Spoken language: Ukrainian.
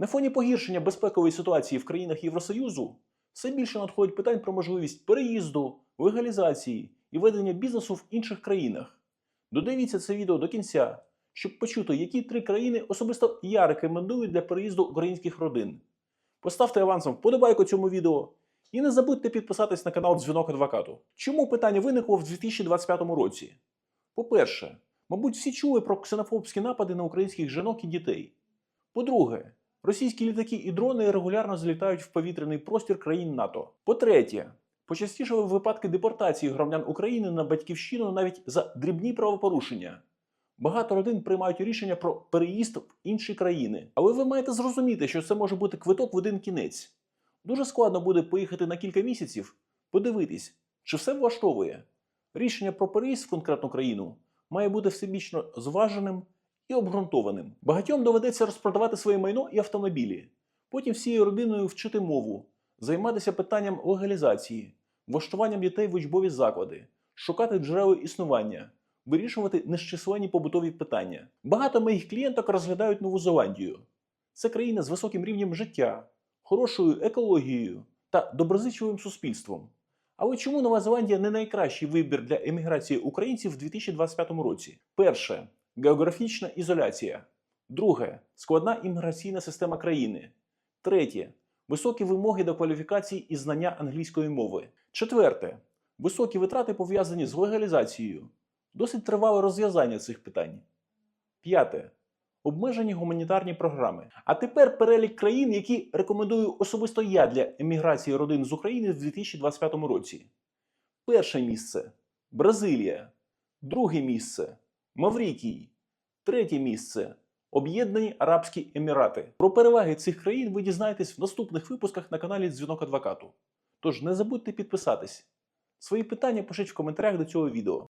На фоні погіршення безпекової ситуації в країнах Євросоюзу все більше надходить питань про можливість переїзду, легалізації і ведення бізнесу в інших країнах. Додивіться це відео до кінця, щоб почути, які три країни особисто я рекомендую для переїзду українських родин. Поставте авансом вподобайку цьому відео і не забудьте підписатись на канал Дзвінок Адвокату. Чому питання виникло в 2025 році? По-перше, мабуть, всі чули про ксенофобські напади на українських жінок і дітей. По-друге, російські літаки і дрони регулярно залітають в повітряний простір країн НАТО. По-третє, почастішали випадки депортації громадян України на батьківщину навіть за дрібні правопорушення. Багато родин приймають рішення про переїзд в інші країни. Але ви маєте зрозуміти, що це може бути квиток в один кінець. Дуже складно буде поїхати на кілька місяців, подивитись, чи все влаштовує. Рішення про переїзд в конкретну країну має бути всебічно зваженим і обґрунтованим. Багатьом доведеться розпродавати своє майно і автомобілі, потім всією родиною вчити мову, займатися питанням легалізації, влаштуванням дітей в учбові заклади, шукати джерела існування, вирішувати нещисленні побутові питання. Багато моїх клієнток розглядають Нову Зеландію. Це країна з високим рівнем життя, хорошою екологією та доброзичливим суспільством. Але чому Нова Зеландія не найкращий вибір для еміграції українців в 2025 році? Перше географічна ізоляція. Друге складна імміграційна система країни. Третє високі вимоги до кваліфікації і знання англійської мови. Четверте високі витрати пов'язані з легалізацією. Досить тривале розв'язання цих питань. П'яте обмежені гуманітарні програми. А тепер перелік країн, які рекомендую особисто я для еміграції родин з України в 2025 році. Перше місце Бразилія. Друге місце Маврикій. Третє місце Об'єднані Арабські Емірати. Про переваги цих країн ви дізнаєтесь в наступних випусках на каналі Дзвінок Адвокату. Тож не забудьте підписатись. Свої питання пишіть в коментарях до цього відео.